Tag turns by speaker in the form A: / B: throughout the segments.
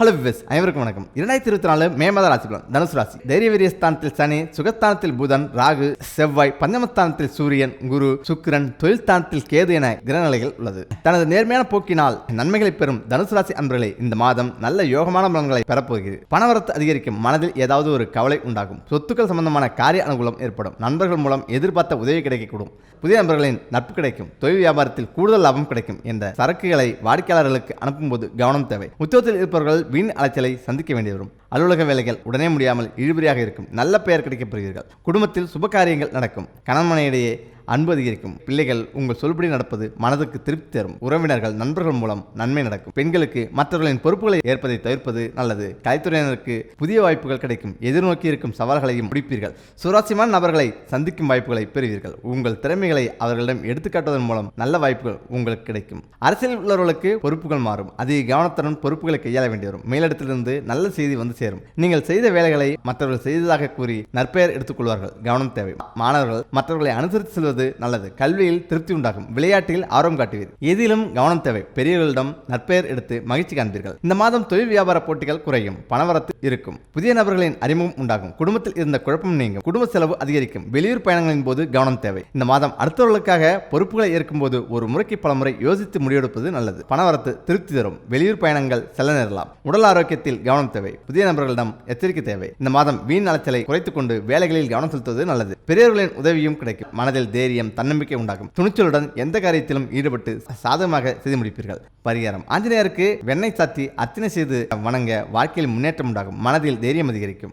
A: Hello விவஸ் அனைவருக்கும் வணக்கம். இரண்டாயிரத்தி இருபத்தி நாலு மே மாத ராசி பலன் தனுசு ராசி. தைரிய வீரியஸ்தானத்தில் சனி சுகஸ்தானத்தில் புதன் ராகு செவ்வாய் பஞ்சமஸ்தானத்தில் சூரியன் குரு சுக்கிரன் தொழில் ஸ்தானத்தில் கேது என கிரகநிலைகள் உள்ளது. தனது நேர்மையான போக்கினால் நன்மைகளை பெறும் தனுசு ராசி அன்பர்களே இந்த மாதம் நல்ல யோகமான பலன்களை பெறப்போகிறது. பணவரத்து அதிகரிக்கும் மனதில் ஏதாவது ஒரு கவலை உண்டாகும். சொத்துக்கள் சம்பந்தமான காரிய அனுகூலம் ஏற்படும். நண்பர்கள் மூலம் எதிர்பார்த்த உதவி கிடைக்கக்கூடும். புதிய நண்பர்களின் நட்பு கிடைக்கும். தொழில் வியாபாரத்தில் கூடுதல் லாபம் கிடைக்கும் என்ற சரக்குகளை வாடிக்கையாளர்களுக்கு அனுப்பும்போது கவனம் தேவை. உத்தியோகத்தில் இருப்பவர்கள் வின் அலைச்சலை சந்திக்க வேண்டி வரும் அலுவலக வேலைகள் உடனே முடியாமல் இழுபறியாக இருக்கும். நல்ல பெயர் கிடைக்கப் பெறுவீர்கள் குடும்பத்தில் சுப காரியங்கள் நடக்கும். கணவனையிடையே அன்பு அதிகரிக்கும். பிள்ளைகள் உங்கள் சொல்படி நடப்பது மனதுக்கு திருப்தி தரும். உறவினர்கள் நண்பர்கள் மூலம் நன்மை நடக்கும். பெண்களுக்கு மற்றவர்களின் பொறுப்புகளை ஏற்பதை தவிர்ப்பது நல்லது. கலைத்துறையினருக்கு புதிய வாய்ப்புகள் கிடைக்கும். எதிர்நோக்கி இருக்கும் சவால்களையும் முடிப்பீர்கள். சுவாரஸ்யமான நபர்களை சந்திக்கும் வாய்ப்புகளை பெறுவீர்கள். உங்கள் திறமைகளை அவர்களிடம் எடுத்துக்காட்டுவதன் மூலம் நல்ல வாய்ப்புகள் உங்களுக்கு கிடைக்கும். அரசியல் உள்ளவர்களுக்கு பொறுப்புகள் மாறும். அதிக கவனத்துடன் பொறுப்புகளை கையாள வேண்டி வரும் மேலிடத்திலிருந்து நல்ல செய்தி வந்து சேரும். நீங்கள் செய்த வேலைகளை மற்றவர்கள் செய்ததாக கூறி நற்பெயர் எடுத்துக்கொள்வார்கள். கவனம் தேவை. மாணவர்கள் மற்றவர்களை அனுசரித்து செல்வது நல்லது. கல்வியில் திருப்தி உண்டாகும். விளையாட்டில் ஆர்வம் காட்டுவீர். எதிலும் கவனம் தேவை. பெரியவர்களிடம் நற்பெயர் எடுத்து மகிழ்ச்சி காண்பீர்கள். இந்த மாதம் தொழில் வியாபார போட்டிகள் குறையும். பணவரத்து இருக்கும். புதிய நபர்களின் அறிமுகம் உண்டாகும். குடும்பத்தில் இருந்த குழப்பம் நீங்கும். குடும்ப செலவு அதிகரிக்கும். வெளியூர் பயணங்களின் போது கவனம் தேவை. இந்த மாதம் அடுத்தவர்களுக்காக பொறுப்புகளை ஏற்கும்போது ஒரு முறைக்கு பல முறை யோசித்து முடிவெடுப்பது நல்லது. பணவரத்து திருப்தி தரும். வெளியூர் பயணங்கள் செல்ல நேரலாம். உடல் ஆரோக்கியத்தில் கவனம் தேவை. புதிய நபர்களிடம் எச்சரிக்கை தேவை. இந்த மாதம் வீண் அலைச்சலை குறைத்துக் கொண்டு வேலைகளில் கவனம் செலுத்துவது நல்லது. பெரியவர்களின் உதவியும் கிடைக்கும். மனதில் தைரியம் தன்னம்பிக்கை உண்டாகும். துணிச்சலுடன் எந்த காரியத்திலும் ஈடுபட்டு சாதகமாக செய்து முடிப்பீர்கள். பரிகாரம். ஆஞ்சநேயருக்கு வெண்ணெய் சாத்தி அர்ச்சனை செய்து வணங்க வாழ்க்கையில் முன்னேற்றம் உண்டாகும். மனதில் தைரியம் அதிகரிக்கும்.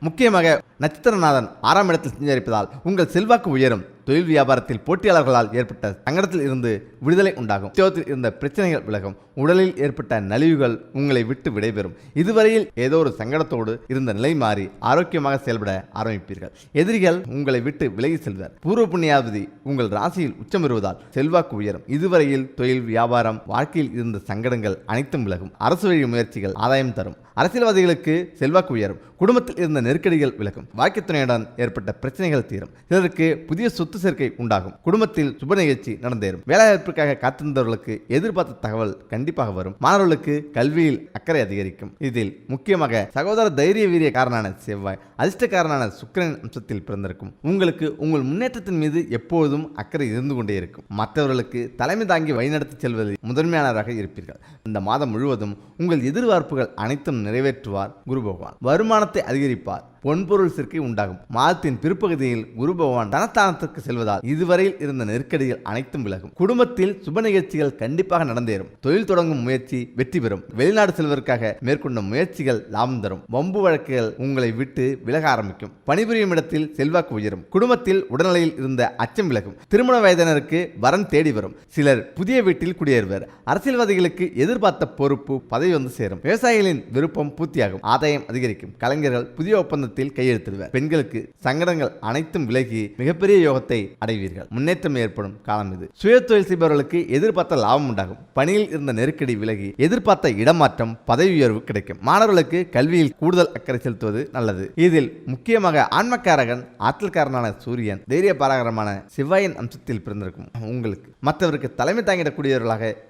A: முக்கியமாக நட்சத்திரநாதன் ஆறாம் இடத்தில் சஞ்சரிப்பதால் உங்கள் செல்வாக்கு உயரும். தொழில் வியாபாரத்தில் போட்டியாளர்களால் ஏற்பட்ட சங்கடத்தில் இருந்து விடுதலை உண்டாகும். உத்தியோகத்தில் இருந்த பிரச்சனைகள் விலகும். உடலில் ஏற்பட்ட நலிவுகள் உங்களை விட்டு விடைபெறும். இதுவரையில் ஏதோ ஒரு சங்கடத்தோடு இருந்த நிலை மாறி ஆரோக்கியமாக செயல்பட ஆரம்பிப்பீர்கள். எதிரிகள் உங்களை விட்டு விலகி செல்வர். பூர்வ புண்ணியாவதி உங்கள் ராசியில் உச்சம் பெறுவதால் செல்வாக்கு உயரும். இதுவரையில் தொழில் வியாபாரம் வாழ்க்கையில் இருந்த சங்கடங்கள் அனைத்தும் விலகும். அரசு வழி முயற்சிகள் ஆதாயம் தரும். அரசியல்வாதிகளுக்கு செல்வாக்கு உயரும். குடும்பத்தில் இருந்த நெருக்கடிகள் விலகும். வாழ்க்கை துணையுடன் ஏற்பட்ட பிரச்சனைகள் தீரும். சிலருக்கு புதிய சொத்து சேர்க்கை உண்டாகும். குடும்பத்தில் சுப நிகழ்ச்சி நடந்தேறும். வேலைவாய்ப்பிற்காக காத்திருந்தவர்களுக்கு எதிர்பார்த்த தகவல் கண்டிப்பாக வரும். மாணவர்களுக்கு கல்வியில் அக்கறை அதிகரிக்கும். இதில் முக்கியமாக சகோதர தைரிய வீரிய காரனான செவ்வாய் அதிர்ஷ்டக்காரனான சுக்கரன் அம்சத்தில் பிறந்திருக்கும். உங்களுக்கு உங்கள் முன்னேற்றத்தின் மீது எப்பொழுதும் அக்கறை இருந்து கொண்டே இருக்கும். மற்றவர்களுக்கு தலைமை தாங்கி வழிநடத்தி செல்வதில் முதன்மையானவராக இருப்பீர்கள். இந்த மாதம் முழுவதும் உங்கள் எதிர்பார்ப்புகள் அனைத்தும் நிறைவேற்றுவார் குரு பகவான். வருமானத்தை அதிகரிப்பார். பொன்பொருள் சேர்க்கை உண்டாகும். மாதத்தின் பிற்பகுதியில் குரு பகவான் தனஸ்தானத்திற்கு செல்வதால் இதுவரையில் இருந்த நெருக்கடிகள் அனைத்தும் விலகும். குடும்பத்தில் சுப நிகழ்ச்சிகள் கண்டிப்பாக நடந்தேறும். தொழில் தொடங்கும் முயற்சி வெற்றி பெறும். வெளிநாடு செல்வதற்காக மேற்கொண்ட முயற்சிகள் லாபம் தரும். வம்பு வழக்குகள் உங்களை விட்டு விலக ஆரம்பிக்கும். பணிபுரியும் இடத்தில் செல்வாக்கு உயரும். குடும்பத்தில் உடல்நிலையில் இருந்த அச்சம் விலகும். திருமண வயதினருக்கு வரன் தேடி வரும். சிலர் புதிய வீட்டில் குடியேறுவர். அரசியல்வாதிகளுக்கு எதிர்பார்த்த பொறுப்பு பதவி வந்து சேரும். விவசாயிகளின் விருப்பம் பூர்த்தியாகும். ஆதாயம் அதிகரிக்கும். கலைஞர்கள் புதிய ஒப்பந்தத்தில் கையெழுத்திடுவர். பெண்களுக்கு சங்கடங்கள் அனைத்தும் விலகி மிகப்பெரிய யோகத்தை அடைவீர்கள். முன்னேற்றம் ஏற்படும் காலம் இது. சுய தொழில் செய்பவர்களுக்கு எதிர்பார்த்த லாபம் உண்டாகும். பணியில் இருந்த நெருக்கடி விலகி எதிர்பார்த்த இடமாற்றம் பதவி உயர்வு கிடைக்கும். மாணவர்களுக்கு கல்வியில் கூடுதல் அக்கறை செலுத்துவது நல்லது. இதில் முக்கியமாக ஆன்மக்காரகன் ஆற்றல்காரனான சூரியன் தைரிய பாராகரமான சிவாயன் அம்சத்தில் பிறந்திருக்கும். உங்களுக்கு மற்றவருக்கு தலைமை தாங்கிடக்கூடியவர்களாக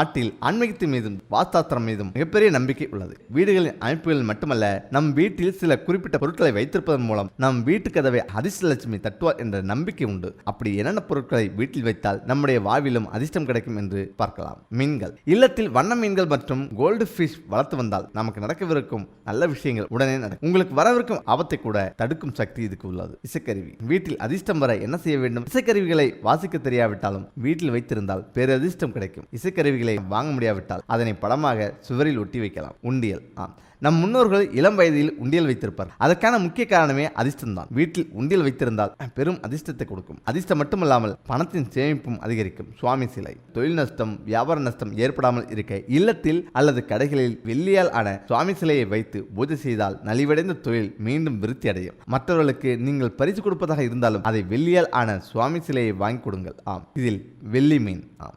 A: நாட்டில் ஆன்மீகத்து மீதும் வாஸ்தாத்திரம் மீதும் மிகப்பெரிய நம்பிக்கை உள்ளது. வீடுகளின் அமைப்புகளில் மட்டுமல்ல நம் வீட்டில் சில குறிப்பிட்ட பொருட்களை வைத்திருப்பதன் மூலம் நம் வீட்டு கதவை அதிர்ஷ்டலட்சுமி தட்டுவார் என்ற நம்பிக்கை உண்டு. அப்படி என்னென்ன பொருட்களை வீட்டில் வைத்தால் நம்முடைய வாழ்விலும் அதிர்ஷ்டம் கிடைக்கும் என்று பார்க்கலாம். மீன்கள். இல்லத்தில் வண்ண மீன்கள் மற்றும் கோல்டு ஃபிஷ் வளர்த்து வந்தால் நமக்கு நடக்கவிருக்கும் நல்ல விஷயங்கள் உடனே நடக்கும். உங்களுக்கு வரவிருக்கும் ஆபத்தை கூட தடுக்கும் சக்தி இதுக்கு உள்ளது. இசைக்கருவி. வீட்டில் அதிர்ஷ்டம் வர என்ன செய்ய வேண்டும்? இசைக்கருவிகளை வாசிக்க தெரியாவிட்டாலும் வீட்டில் வைத்திருந்தால் பேரதிர்ஷ்டம் கிடைக்கும். இசைக்கருவிகளை வாங்க முடியாவிட்டால் அதனை படமாக சுவரில் ஒட்டி வைக்கலாம். உண்டியல். ஆம் நம் முன்னோர்கள் இளம் வயதில் உண்டியல் வைத்திருப்பார் அதற்கான முக்கிய காரணமே அதிர்ஷ்டம் தான் வீட்டில் உண்டியல் வைத்திருந்தால் பெரும் அதிர்ஷ்டத்தை கொடுக்கும். அதிர்ஷ்டம் மட்டுமல்லாமல் பணத்தின் சேமிப்பும் அதிகரிக்கும். சுவாமி சிலை. தொழில் நஷ்டம் வியாபார நஷ்டம் ஏற்படாமல் இருக்க இல்லத்தில் அல்லது கடைகளில் வெள்ளியால் ஆன சுவாமி சிலையை வைத்து பூஜை செய்தால் நலிவடைந்த தொழில் மீண்டும் விருத்தி அடையும் மற்றவர்களுக்கு நீங்கள் பரிசு கொடுப்பதாக இருந்தாலும் அதை வெள்ளியால் ஆன சுவாமி சிலையை வாங்கி கொடுங்கள். ஆம். இதில் வெள்ளி மீன். ஆம்.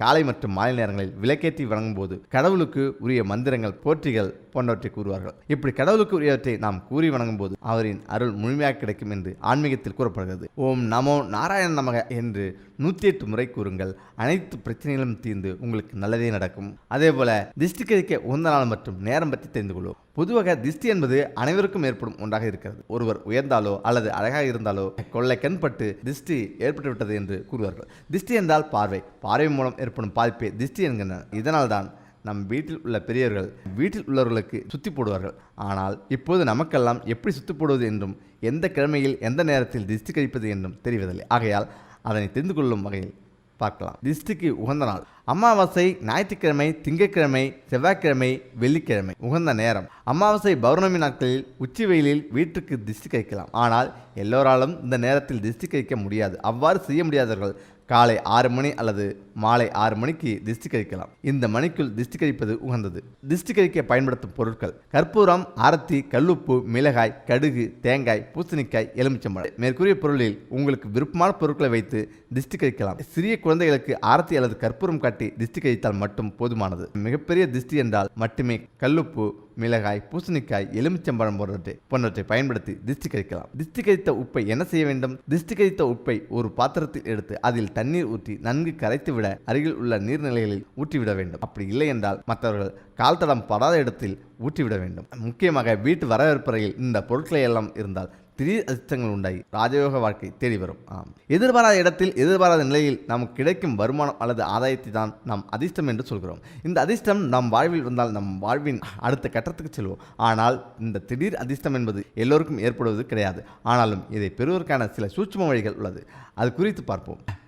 A: காலை மற்றும் மாலை நேரங்களில் விளக்கேற்றி வழங்கும் போது கடவுளுக்கு உரிய மந்திரங்கள் போற்றிகள் போன்றவற்றை கூறுவார்கள். இப்படி கடவுளுக்கு உரியவற்றை நாம் கூறி வணங்கும் போது அவரின் அருள் முழுமையாக கிடைக்கும் என்று ஆன்மீகத்தில் கூறப்படுகிறது. ஓம் நமோ நாராயண நமக என்று நூற்றி எட்டு முறை கூறுங்கள். அனைத்து பிரச்சனைகளும் தீர்ந்து உங்களுக்கு நல்லதே நடக்கும். அதே போல திஷ்டி உந்த நாள் மற்றும் நேரம் பற்றி தெரிந்து கொள்வோம். பொதுவாக திஷ்டி என்பது அனைவருக்கும் ஏற்படும் ஒன்றாக இருக்கிறது. ஒருவர் உயர்ந்தாலோ அல்லது அழகாக இருந்தாலோ கொள்ளை கண்பட்டு திஷ்டி ஏற்பட்டுவிட்டது என்று கூறுவார்கள். திஷ்டி என்றால் பார்வை. பார்வை மூலம் ஏற்படும் பாதிப்பே திஷ்டி என்கின்றனர் இதனால் தான் நம் வீட்டில் உள்ள பெரியவர்கள் வீட்டில் உள்ளவர்களுக்கு சுத்தி போடுவார்கள். ஆனால் இப்போது நமக்கெல்லாம் எப்படி சுத்தி போடுவது என்றும் எந்த கிழமையில் எந்த நேரத்தில் திஷ்டி கழிப்பது என்றும் தெரிவதில்லை. ஆகையால் அதனை தெரிந்து கொள்ளும் வகையில் பார்க்கலாம். திஷ்டிக்கு உகந்த நாள். அமாவாசை ஞாயிற்றுக்கிழமை திங்கட்கிழமை செவ்வாய்க்கிழமை வெள்ளிக்கிழமை. உகந்த நேரம். அமாவாசை பௌர்ணமி நாட்களில் உச்சி வெயிலில் வீட்டுக்கு திஷ்டி கைக்கலாம் ஆனால் எல்லோராலும் இந்த நேரத்தில் திஷ்டி கைக்க முடியாது. அவ்வாறு செய்ய முடியாதவர்கள் காலை ஆறு மணி அல்லது மாலை ஆறு மணிக்கு திஷ்டி கழிக்கலாம் இந்த மணிக்குள் திஷ்டி கழிப்பது உகந்தது. திஷ்டி கழிக்க பயன்படுத்தும் பொருட்கள் கற்பூரம் ஆரத்தி கல்லுப்பு மிளகாய் கடுகு தேங்காய் பூசணிக்காய் எலுமிச்சம்பழம். மேற்கூறிய பொருளில் உங்களுக்கு விருப்பமான பொருட்களை வைத்து திஷ்டி கழிக்கலாம் சிறிய குழந்தைகளுக்கு ஆரத்தி அல்லது கற்பூரம் காட்டி திஷ்டி கழித்தால் மட்டும் போதுமானது. மிகப்பெரிய திஷ்டி என்றால் மட்டுமே கல்லுப்பு மிளகாய் பூசணிக்காய் எலுமிச்சம்பழம் போன்றவற்றை போன்றவற்றை பயன்படுத்தி திஷ்டி கழிக்கலாம் திஷ்டி கழித்த உப்பை என்ன செய்ய வேண்டும்? திஷ்டி கழித்த உப்பை ஒரு பாத்திரத்தில் எடுத்து அதில் தண்ணீர் ஊற்றி நன்கு கரைத்து விட அருகில் உள்ள நீர்நிலைகளில் ஊற்றிவிட வேண்டும். அப்படி இல்லை என்றால் மற்றவர்கள் கால் தடம் படாத இடத்தில் ஊற்றிவிட வேண்டும். முக்கியமாக வீட்டு வரவேற்பறையில் இந்த பொருட்களை எல்லாம் இருந்தால் திடீர் அதிர்ஷ்டங்கள் உண்டாகி ராஜயோக வாழ்க்கை தேடி வரும். ஆம். எதிர்பாராத இடத்தில் எதிர்பாராத நிலையில் நமக்கு கிடைக்கும் வருமானம் அல்லது ஆதாயத்தை தான் நாம் அதிர்ஷ்டம் என்று சொல்கிறோம். இந்த அதிர்ஷ்டம் நம் வாழ்வில் வந்தால் நம் வாழ்வின் அடுத்த கட்டத்துக்கு செல்வோம். ஆனால் இந்த திடீர் அதிர்ஷ்டம் என்பது எல்லோருக்கும் ஏற்படுவது கிடையாது. ஆனாலும் இதை பெறுவதற்கான சில சூட்சும வழிகள் உள்ளது. அது குறித்து பார்ப்போம்.